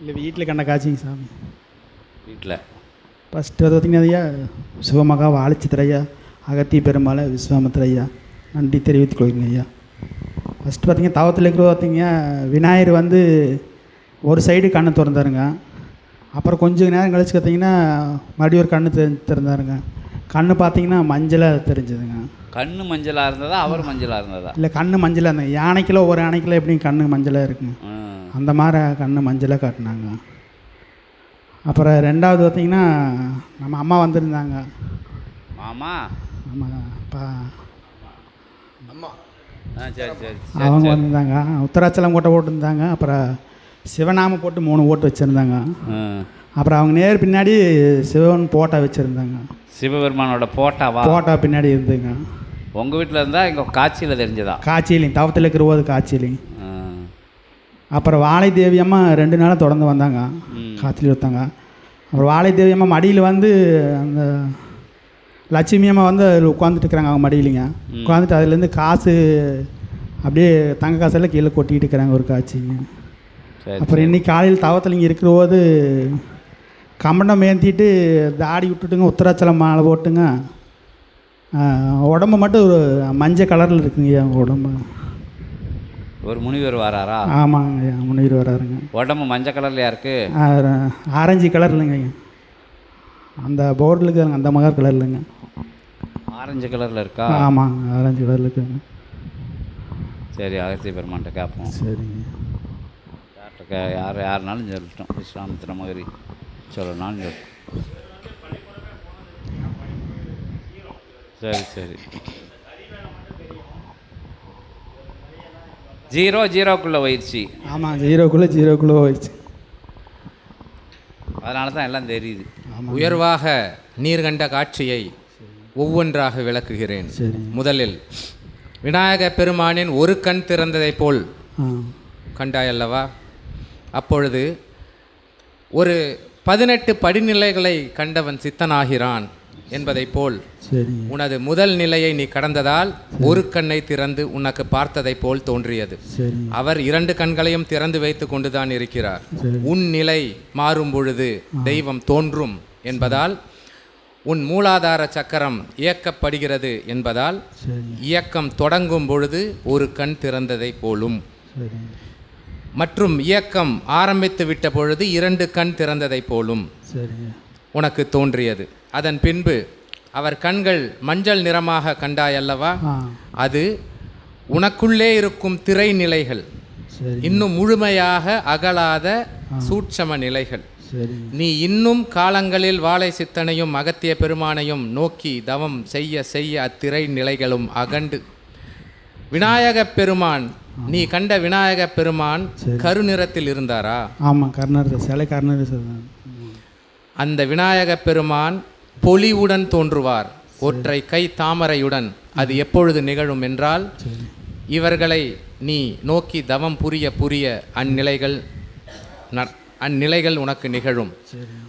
இல்லை வீட்டில் கண்ட காட்சிங்க சாமி. வீட்டில். ஃபஸ்ட்டு வந்து பார்த்திங்கன்னா ஐயா சிவமகா வாழைச்சித்திரையா அகத்தி பெருமாளை விஸ்வாமித்திரையா நன்றி தெரிவித்துக் கொள்கிறேங்க ஐயா ஃபஸ்ட்டு பார்த்தீங்கன்னா தவத்தில் இருக்கிற பார்த்தீங்க விநாயகர் வந்து ஒரு சைடு கண்ணு திறந்தாருங்க. அப்புறம் கொஞ்சம் நேரம் கழிச்சு பார்த்தீங்கன்னா மறுபடியும் ஒரு கண்ணு தெரி திறந்தாருங்க. கண்ணு பார்த்தீங்கன்னா மஞ்சளாக தெரிஞ்சதுங்க. கண்ணு மஞ்சளாக இருந்ததா அவர் மஞ்சளாக இருந்ததா? இல்லை கண்ணு மஞ்சளாக இருந்தாங்க யானைக்கிலோ ஒரு யானைக்கிலோ எப்படி கண்ணு மஞ்சளாக இருக்குங்க. அந்த மாதிரி கண்ணு மஞ்சளாக காட்டினாங்க. அப்புறம் ரெண்டாவது பார்த்தீங்கன்னா நம்ம அம்மா வந்திருந்தாங்க. மாமா? நம்ம பா ஆ சரி சரி சரி அவங்க வந்திருந்தாங்க. உத்தராச்சலம் கோட்டை போட்டிருந்தாங்க. அப்புறம் சிவநாம போட்டு மூணு ஓட்டு வச்சுருந்தாங்க. அப்புறம் அவங்க நேர் பின்னாடி சிவன் போட்டா வச்சுருந்தாங்க. சிவபெருமானோட போட்டாவா? போட்டா பின்னாடி இருந்துங்க உங்கள் வீட்டில் இருந்தால் இங்கே காட்சியில் தெரிஞ்சதா? காட்சியிலையும் தவத்தில் இருக்கிற போது காட்சியிலையும். அப்புறம் வாழை தேவி அம்மா ரெண்டு நாளாக தொடர்ந்து வந்தாங்க. காய்ச்சல் எடுத்தாங்க. அப்புறம் வாழை தேவி அம்மா மடியில் வந்து அந்த லட்சுமி அம்மா வந்து அதில் உட்காந்துட்டு இருக்கிறாங்க அவங்க மடியிலைங்க. உட்காந்துட்டு அதுலேருந்து காசு அப்படியே தங்க காசெல்லாம் கீழே கொட்டிக்கிட்டு இருக்கிறாங்க ஒரு காட்சிங்க அப்புறம் இன்னைக்கு காலையில் தவத்தில் இங்கே இருக்கிற போது கமண்டம் ஏந்திட்டு தாடி விட்டுட்டுங்க உத்தராச்சலம் மாலை போட்டுங்க. உடம்பு மட்டும் ஒரு மஞ்சள் கலரில் இருக்குங்க அவங்க உடம்பு. ஒரு முனிவர் வராரா? ஆமாங்க ஐயா முன்னீர் வராருங்க. உடம்பு மஞ்சள் கலர்லையா இருக்கு? ஆரஞ்சு கலர் இல்லைங்க அந்த போர்டில் இருக்கிற அந்த மகர் கலர் இல்லைங்க. ஆரஞ்சு கலரில் இருக்கா? ஆமாங்க ஆரஞ்சு கலரில் இருக்குங்க. சரி அகத்திய பெருமான்ட்ட கேட்போம் சரிங்க. யார்கிட்ட கே யார் யாருனாலும் சொல்லட்டும். விஸ்வாமித்திர மகரி சொல்லணும்னாலும் சொல்லட்டும். சரி சரி. ஜீரோ ஜீரோக்குள்ளே போயிடுச்சு. ஆமாம் ஜீரோக்குள்ளே ஜீரோக்குள்ளே போயிடுச்சு. அதனால தான் எல்லாம் தெரியுது. உயர்வாக நீர் கண்ட காட்சியை ஒவ்வொன்றாக விளக்குகிறேன். முதலில் விநாயக பெருமானின் ஒரு கண் திறந்ததைப் போல் கண்டாயல்லவா அப்பொழுது ஒரு பதினெட்டு படிநிலைகளை கண்டவன் சித்தனாகிறான். என்பதைப் போல். உனது முதல் நிலையை நீ கடந்ததால் ஒரு கண்ணை திறந்து உனக்கு பார்த்ததைப் போல் தோன்றியது. அவர் இரண்டு கண்களையும் திறந்து வைத்து கொண்டுதான் இருக்கிறார். உன் நிலை மாறும் பொழுது தெய்வம் தோன்றும் என்பதால் உன் மூலாதார சக்கரம் இயக்கப்படுகிறது என்பதால் இயக்கம் தொடங்கும் பொழுது ஒரு கண் திறந்ததை போலும். மற்றும் இயக்கம் ஆரம்பித்து விட்ட பொழுது இரண்டு கண் திறந்ததை போலும். உனக்கு தோன்றியது. அதன் பின்பு அவர் கண்கள் மஞ்சள் நிறமாக கண்டாயல்லவா அது உனக்குள்ளே இருக்கும் திரை நிலைகள் இன்னும் முழுமையாக அகலாத சூட்சம நிலைகள். நீ இன்னும் காலங்களில் வாழை சித்தனையும் அகத்திய பெருமானையும் நோக்கி தவம் செய்ய செய்ய அத்திரை நிலைகளும் அகண்டு. விநாயகப் பெருமான் நீ கண்ட விநாயகப் பெருமான் கருநிறத்தில் இருந்தாரா? ஆமாம் கர்ணர் சிலை கர்ணர் சார் அந்த விநாயகப் பெருமான் பொலிவுடன் தோன்றுவார். ஒற்றை கை தாமரையுடன் அது எப்பொழுது நிகழும் என்றால் இவர்களை நீ நோக்கி தவம் புரிய புரிய அந்நிலைகள் அந்நிலைகள் உனக்கு நிகழும்.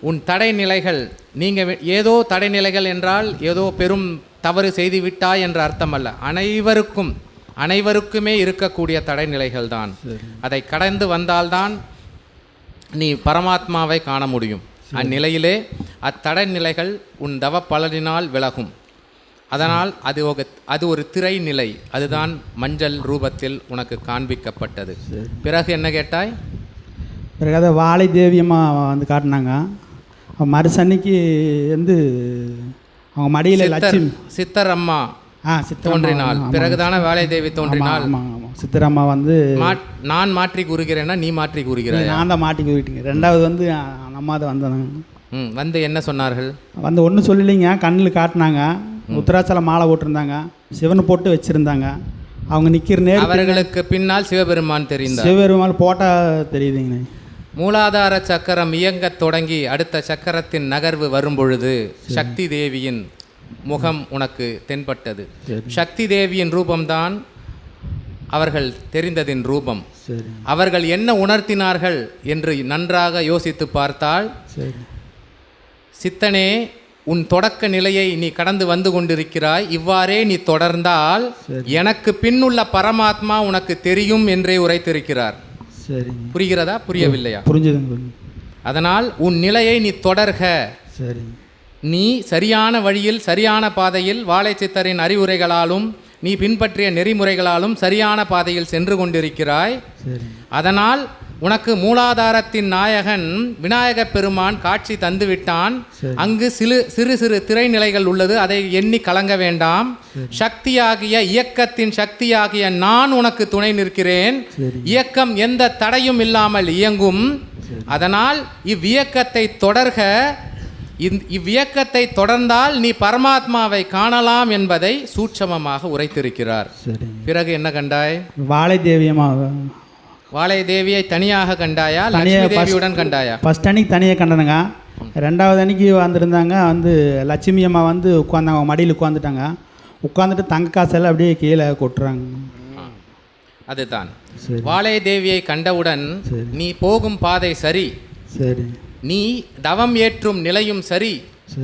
உன் தடைநிலைகள் நீங்கள் ஏதோ தடைநிலைகள் என்றால் ஏதோ பெரும் தவறு செய்து விட்டாய் என்ற அர்த்தம் அல்ல அனைவருக்கும் அனைவருக்குமே இருக்கக்கூடிய தடைநிலைகள் தான் அதை கடந்து வந்தால்தான் நீ பரமாத்மாவை காண முடியும். அந்நிலையிலே அத்தடைநிலைகள் உன் தவ பலனினால் விலகும். அதனால் அது ஒரு அது ஒரு திரை நிலை அதுதான் மஞ்சள் ரூபத்தில் உனக்கு காண்பிக்கப்பட்டது. பிறகு என்ன கேட்டாய்? பிறகு அதை வாழை தேவியம்மா வந்து காட்டினாங்க. மறுசன்னைக்கு வந்து அவங்க மடியில் லட்சுமி. சித்தர் அம்மா ஆமாம். பிறகுதானே வேலை தேவி ஆமாம் சித்தரம்மா வந்து நான் மாற்றி கூறுகிறேன்னா நீ மாற்றி கூறுகிறாய்? நான் தான் மாட்டி போயிட்டுங்க ரெண்டாவது வந்து நம்ம தான் வந்தாங்க ம் வந்து என்ன சொன்னார்கள்? வந்து ஒன்றும் சொல்லலைங்க. கண்ணில் காட்டினாங்க. உத்தராச்சலம் மாலை போட்டிருந்தாங்க. சிவனை போட்டு வச்சுருந்தாங்க. அவங்க நிற்கிற நேரம் அவர்களுக்கு பின்னால் சிவபெருமான் தெரிந்தார். சிவபெருமாள் போட்டால் தெரியுதுங்கண்ணே மூலாதார சக்கரம் இயங்கத் தொடங்கி அடுத்த சக்கரத்தின் நகர்வு வரும்பொழுது சக்தி தேவியின் முகம் உனக்கு தென்பட்டது. சக்தி தேவியின் ரூபம்தான் அவர்கள் தெரிந்ததின் ரூபம். அவர்கள் என்ன உணர்த்தினார்கள் என்று நன்றாக யோசித்து பார்த்தால் சித்தனே உன் தொடக்க நிலையை நீ கடந்து வந்து கொண்டிருக்கிறாய். இவ்வாறே நீ தொடர்ந்தால் எனக்கு பின்னுள்ள பரமாத்மா உனக்கு தெரியும் என்றே உரைத்திருக்கிறார். புரிகிறதா? புரியவில்லையா? அதனால் உன் நிலையை நீ தொடர்க. நீ சரியான வழியில் சரியான பாதையில் வாழைச்சித்தரின் அறிவுரைகளாலும் நீ பின்பற்றிய நெறிமுறைகளாலும் சரியான பாதையில் சென்று கொண்டிருக்கிறாய். அதனால் உனக்கு மூலாதாரத்தின் நாயகன் விநாயகப் பெருமான் காட்சி தந்துவிட்டான். அங்கு சிறு சிறு சிறு திரைநிலைகள் உள்ளது. அதை எண்ணி கலங்க வேண்டாம். சக்தியாகிய இயக்கத்தின் சக்தியாகிய நான் உனக்கு துணை நிற்கிறேன். இயக்கம் எந்த தடையும் இல்லாமல் இயங்கும். அதனால் இவ்வியக்கத்தை தொடர்க. இவ்வியக்கத்தை தொடர்ந்தால் நீ பரமாத்மாவை காணலாம் என்பதை சூட்சமமாக உரைத்திருக்கிறார். பிறகு என்ன கண்டாய்? வாழை தேவியமாக வாழை தேவியை தனியாக கண்டாயா லட்சுமி தேவியுடன் கண்டாயா? ஃபஸ்ட் அன்னைக்கு தனியாக கண்டனுங்க. ரெண்டாவது அன்னைக்கு வந்திருந்தாங்க. வந்து லட்சுமி அம்மா வந்து உட்காந்தாங்க மடியில் உட்காந்துட்டாங்க உட்காந்துட்டு தங்க காசெல்லாம் அப்படியே கீழே கொட்டுறாங்க. அதுதான். வாழை தேவியை கண்டவுடன். நீ போகும் பாதை சரி. சரி. நீ தவம் ஏற்றும் நிலையும் சரி.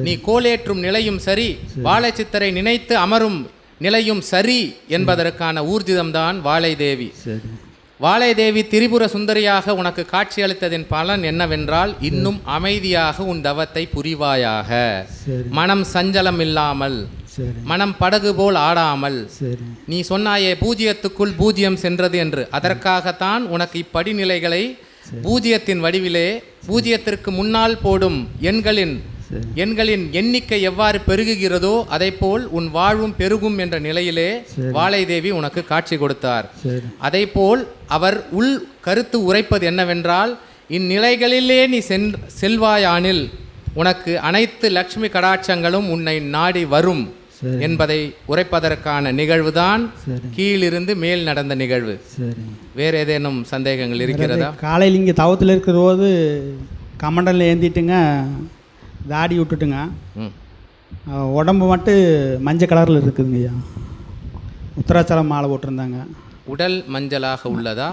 நீ கோலேற்றும் நிலையும் சரி வாழை சித்தரை நினைத்து அமரும் நிலையும் சரி என்பதற்கான ஊர்ஜிதம்தான் வாழை தேவி. சரி. வாழை தேவி திரிபுர சுந்தரியாக உனக்கு காட்சியளித்ததின் பலன் என்னவென்றால் இன்னும் அமைதியாக உன் தவத்தை புரிவாயாக. மனம் சஞ்சலம் இல்லாமல் மனம் படகு போல் ஆடாமல் நீ சொன்னாயே பூஜ்யத்துக்குள் பூஜ்யம் சென்றது என்று. அதற்காகத்தான் உனக்கு இப்படிநிலைகளை பூஜ்யத்தின் வடிவிலே பூஜ்யத்திற்கு முன்னால் போடும் எண்களின் எண்களின் எண்ணிக்கை எவ்வாறு பெருகுகிறதோ அதைப்போல் உன் வாழ்வும் பெருகும் என்ற நிலையிலே வாழை தேவி உனக்கு காட்சி கொடுத்தார். சரி. அதைப்போல் அவர் உள் கருத்து உரைப்பது என்னவென்றால் இந்நிலைகளிலே நீ சென் செல்வாயானில் உனக்கு அனைத்து லக்ஷ்மி கடாட்சங்களும் உன்னை நாடி வரும். என்பதை உரைப்பதற்கான நிகழ்வுதான் சரி. கீழிருந்து மேல் நடந்த நிகழ்வு. சரி. வேற ஏதேனும் சந்தேகங்கள் இருக்கிறதா? காலையில் இங்கே தவத்தில் இருக்கிற போது கமண்டலில் ஏந்திட்டுங்க தாடி விட்டுட்டுங்க. உடம்பு மட்டும் மஞ்சள் கலரில் இருக்குதுங்க ஐயா. உத்தராச்சலம் மாலை போட்டிருந்தாங்க. உடல் மஞ்சளாக உள்ளதா?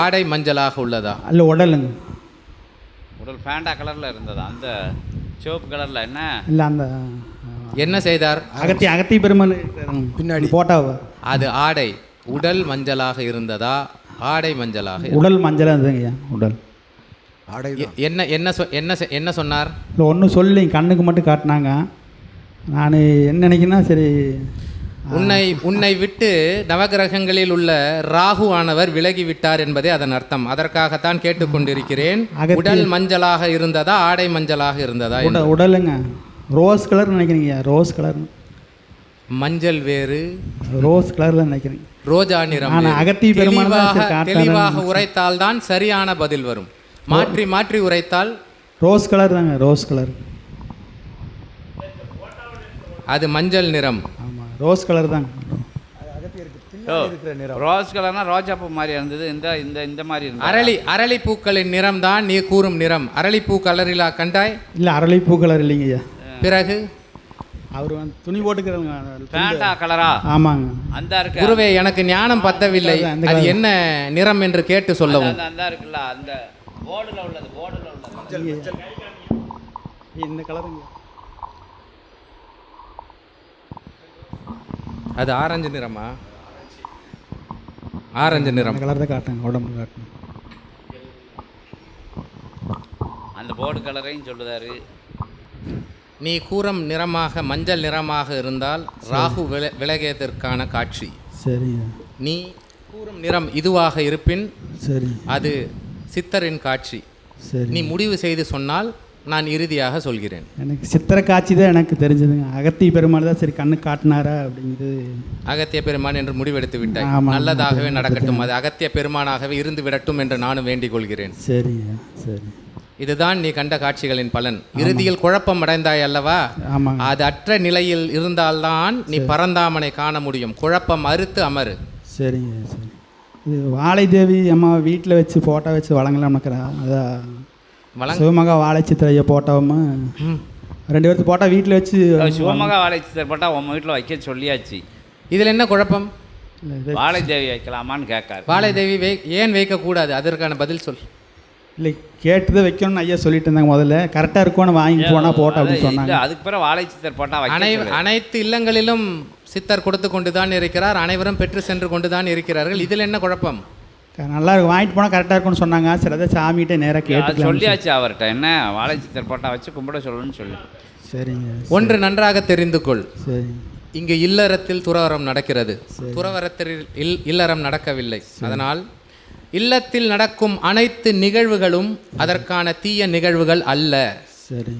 ஆடை மஞ்சளாக உள்ளதா? அல்ல உடலுங்க. உடல் ஃபேண்டா கலரில் இருந்தது? அந்த சிவப்பு கலரில் என்ன? இல்லை அந்த என்ன செய்தார்? அகத்தி அகத்தி பெருமாள் பின்னாடி. போட்டாவை அது ஆடை. உடல் மஞ்சளாக இருந்ததா? ஆடை மஞ்சளாக? உடல் மஞ்சளாக இருந்ததுங்க ஐயா உடல். எ- என்ன என்ன சொ- என்ன செ- என்ன சொன்னார்? இல்லை ஒன்றும் சொல்லி கண்ணுக்கு மட்டும் காட்டினாங்க. நான் என்ன நினைக்கிறேன்னா சரி உன்னை உன்னை விட்டு நவகிரகங்களில் உள்ள ராகு ஆனவர் விலகி விட்டார் என்பதே அதன் அர்த்தம். அதற்காகத்தான் கேட்டுக்கொண்டிருக்கிறேன். உடல் மஞ்சளாக இருந்ததா ஆடை மஞ்சளாக இருந்ததா உட உடலுங்க. ரோஸ் கலர் நினைக்கிறீங்க ரோஸ் கலர் மஞ்சள் வேறு. ரோஸ் கலரில் நினைக்கிறேன். ரோஜா நிறம். அகத்தி தெளிவாக தெளிவாக உரைத்தால் தான் சரியான பதில் வரும். மாற்றி மாற்றி உரைத்தால் ரோஸ் கலர் தாங்க ரோஸ் கலர் அது மஞ்சள் நிறம். ஆமாம் ரோஸ் கலர் தாங்க ரோஸ் கலர்னா ரோஜாப்பூ மாதிரி இருந்தது. இந்த இந்த இந்த மாதிரி இருந்தது? அரளி அரளி பூக்களின் நிறம் தான் நீ கூறும் நிறம். அரளிப்பூ கலரிலா கண்டாய்? இல்லை அரளிப்பூ கலர் இல்லைங்க ஐயா. பிறகு? அவர் வந்து துணி போட்டுக்கிறவங்க. கலரா ஆமாங்க. அந்த இருக்கு குருவே எனக்கு ஞானம் பத்தவில்லை. அந்த அது. என்ன நிறம் என்று கேட்டு சொல்லவும். அந்த இருக்குல்ல அந்த போர்டில் உள்ளது போர்டில் உள்ளது. இந்த கலருங்க அது ஆரஞ்சு நிறமா? ஆரஞ்சு நிறம். கலர் தான் காட்டுங்க உடம்பு காட்டுங்க அந்த போர்டு கலரையும் சொல்லுதாரு. நீ கூறம் நிறமாக மஞ்சள் நிறமாக இருந்தால் ராகு வில விலகியதற்கான காட்சி. சரிங்க நீ கூறும் நிறம் இதுவாக இருப்பின் சரி. அது சித்தரின் காட்சி. சரி. நீ முடிவு செய்து சொன்னால் நான் இறுதியாக சொல்கிறேன். எனக்கு சித்திரை காட்சி தான் எனக்கு தெரிஞ்சதுங்க. அகத்தி பெருமாள் தான் சரி கண்ணு காட்டினாரா அப்படிங்கிறது. அகத்திய பெருமான் என்று முடிவெடுத்து விட்டாய். நல்லதாகவே நடக்கட்டும். அது அகத்திய பெருமானாகவே இருந்து விடட்டும் என்று நானும் வேண்டிக் கொள்கிறேன். சரிங்க சரி. இதுதான் நீ கண்ட காட்சிகளின் பலன். இறுதியில் குழப்பம் அடைந்தாய் அல்லவா? அது அற்ற நிலையில் இருந்தால்தான் நீ பரந்தாமனை காண முடியும். குழப்பம் அறுத்து அமரு. சரிங்க சரி. இது வாழை தேவி அம்மா வீட்டில் வச்சு ஃபோட்டோ வச்சு வழங்கலாம்னுக்கிறா அதான் சிவமகா வாழை சித்திரைய போட்டோம் ரெண்டு பேர்த்து போட்டோ வீட்டில் வச்சு சிவமகா வாழை சித்தர் போட்டால் உன் வீட்டில் வைக்க சொல்லியாச்சு. இதில் என்ன குழப்பம்? இல்லை, இது- வாழை தேவி வைக்கலாமான்னு கேட்காரு. வாழை தேவி வை ஏன் வைக்கக்கூடாது? அதற்கான பதில் சொல். இல்லை கேட்டுதான் வைக்கணும்னு ஐயா சொல்லிட்டு இருந்தாங்க முதல்ல கரெக்டாக இருக்கும்னு வாங்கி போனால் போட்டோம் அப்படின்னு இல்ல, சொன்னாங்க. அதுக்கு பிறகு வாழை சித்தர் போட்டால் அனை. அனைத்து இல்லங்களிலும் சித்தர் கொடுத்து கொண்டு தான் இருக்கிறார். அனைவரும் பெற்று சென்று கொண்டு தான் இருக்கிறார்கள். இதில் என்ன குழப்பம்? நல்லா இருக்கும். வாங்கிட்டு போனால் கரெக்டாக இருக்கும்னு சொன்னாங்க. சரி அதை சாமிகிட்ட நேராக அது கேட்டுக்கலாம் சொல்லியாச்சு அவர்கிட்ட. என்ன வாழைச்சித்தர் போட்டா வச்சு கும்பிட சொல்லணும்னு சொல்லு. சரிங்க. ஒன்று நன்றாக தெரிந்து கொள். சரி. இங்கு இல்லறத்தில் துறவரம் நடக்கிறது. துறவரத்தில் இல் இல்லறம் நடக்கவில்லை. அதனால் இல்லத்தில் நடக்கும் அனைத்து நிகழ்வுகளும் அதற்கான தீய நிகழ்வுகள் அல்ல. சரி.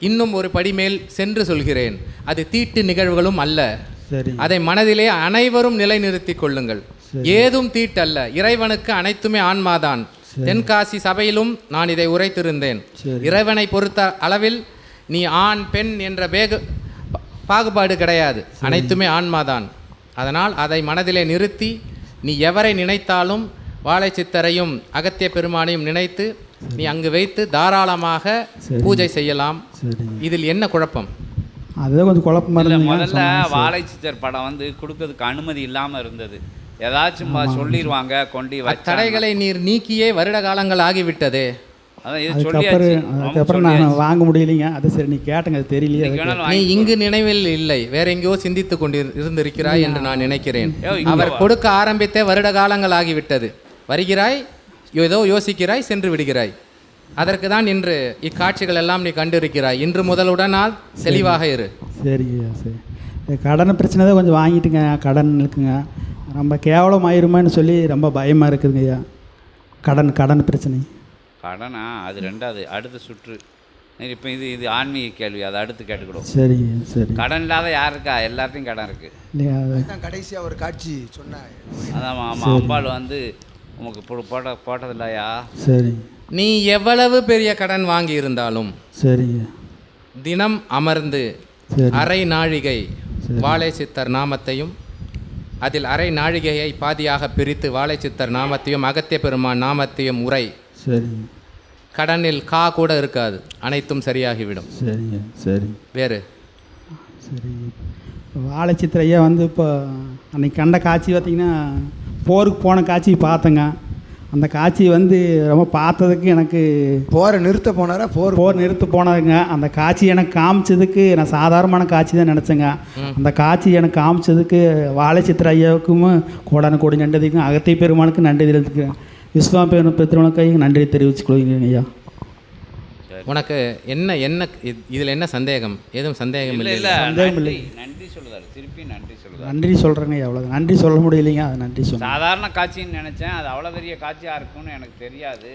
இன்னும் ஒரு படிமேல் சென்று சொல்கிறேன். அது தீட்டு நிகழ்வுகளும் அல்ல. சரி. அதை மனதிலே அனைவரும் நிலைநிறுத்திக் கொள்ளுங்கள். ஏதும் தீட்டல்ல. இறைவனுக்கு அனைத்துமே ஆன்மாதான். தென்காசி சபையிலும் நான் இதை உரைத்திருந்தேன். இறைவனை பொறுத்த அளவில் நீ ஆண் பெண் என்ற வேக பாகுபாடு கிடையாது. அனைத்துமே ஆன்மாதான். அதனால் அதை மனதிலே நிறுத்தி நீ எவரை நினைத்தாலும் வாழைச்சித்தரையும் அகத்திய பெருமானையும் நினைத்து நீ அங்கு வைத்து தாராளமாக. பூஜை செய்யலாம். இதில் என்ன குழப்பம்? அதுதான் கொஞ்சம் குழப்பமா இல்ல முதல்ல வாழைச்சித்தர் படம் வந்து கொடுக்கறதுக்கு அனுமதி இல்லாம இருந்தது. ஏதாச்சும் பா- சொல்லிருவாங்க கொண்டு வச்சா அத்தடைகளை நீர் நீக்கியே வருட காலங்கள் ஆகிவிட்டதே. அதுக்கப்புறம் நான் வாங்க முடியலைங்க. அது சரி நீ கேட்டங்க அது தெரியலையே நீ இங்கு நினைவில் இல்லை. வேற எங்கேயோ சிந்தித்துக் கொண்டு இருந்திருக்கிறாய் என்று நான் நினைக்கிறேன். அவர். கொடுக்க ஆரம்பித்தே வருட காலங்கள் ஆகிவிட்டது. வருகிறாய் ஏதோ யோசிக்கிறாய் சென்று விடுகிறாய். அதற்கு தான் இன்று இக்காட்சிகள் எல்லாம் நீ கண்டிருக்கிறாய். இன்று முதலுடனால் தெளிவாக இரு. சரிங்க சரி. கடன் பிரச்சனை தான் கொஞ்சம் வாங்கிட்டுங்க கடன் இருக்குங்க. ரொம்ப கேவலம் ஆயிருமான்னு சொல்லி ரொம்ப பயமாக இருக்குதுங்க ஐயா. கடன் கடன் பிரச்சனை. கடனா? அது ரெண்டாவது. அடுத்த சுற்று. இப்போ இது இது ஆன்மீக கேள்வி. அதை அடுத்து கேட்டுக்கிடும் சரிங்க சரி. கடன் இல்லாத யாருக்கா எல்லாத்தையும் கடன் இருக்கு. இல்லையா? அது தான் கடைசியாக ஒரு காட்சி சொன்னாங்க அதான் ஆமாம் அம்பாள் வந்து உமக்கு போ- போட்ட போட்டதில்லையா? சரி. நீ எவ்வளவு பெரிய கடன் வாங்கி இருந்தாலும் சரிங்க. தினம் அமர்ந்து சரி. அரை நாழிகை வாழை சித்தர் நாமத்தையும் அதில் அரை நாழிகையை பாதியாக பிரித்து வாழை சித்தர் நாமத்தையும் அகத்திய பெருமான் நாமத்தையும் உரை. சரிங்க கடனில் கா கூட இருக்காது. அனைத்தும் சரியாகிவிடும். சரிங்க சரி. வேறு? சரி. வாழைச்சித்திர ஐயா வந்து இப்போ அன்னைக்கு கண்ட காட்சி பார்த்தீங்கன்னா போருக்கு போன காட்சி பார்த்தேங்க. அந்த காட்சி வந்து ரொம்ப பார்த்ததுக்கு எனக்கு போரை நிறுத்த போனாரா? போர் போர் நிறுத்து போனதுங்க அந்த காட்சி எனக்கு காமிச்சதுக்கு நான் சாதாரணமான காட்சி தான் நினச்சேங்க. அந்த காட்சி எனக்கு காமிச்சதுக்கு வாழைச்சித்திர ஐயாவுக்கும் கோடான கோடி நன்றி அகத்திய பெருமானுக்கு நன்றி தெரிவித்துக்கிறேன். விஸ்வா பெரு பெருமானுக்கு நன்றி தெரிவித்துக் கொள்கிறேன் ஐயா. உனக்கு என்ன என்ன இதில் என்ன சந்தேகம்? எதுவும் சந்தேகம் இல்லை இல்லை இல்லை. சந்தேகம் நன்றி நன்றி சொல்லுதாரு. திருப்பி நன்றி சொல்லுதாரு. நன்றி சொல்கிறேங்க அவ்வளோ நன்றி சொல்ல முடியலைங்க அது நன்றி சொல்லுங்கள் சாதாரண காட்சின்னு நினச்சேன். அது அவ்வளோ பெரிய காட்சியாக இருக்கும்னு எனக்கு தெரியாது.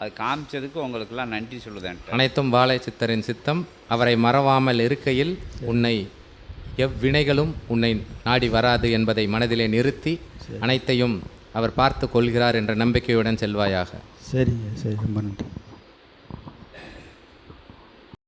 அது காமிச்சதுக்கு உங்களுக்கெல்லாம் நன்றி சொல்லுதேன்ட்டு அனைத்தும் வாழை சித்தரின் சித்தம். அவரை மறவாமல் இருக்கையில் உன்னை எவ்வினைகளும் உன்னை நாடி வராது என்பதை மனதிலே நிறுத்தி அனைத்தையும் அவர் பார்த்து கொள்கிறார் என்ற நம்பிக்கையுடன் செல்வாயாக. சரிங்க சரி. ரொம்ப நன்றி.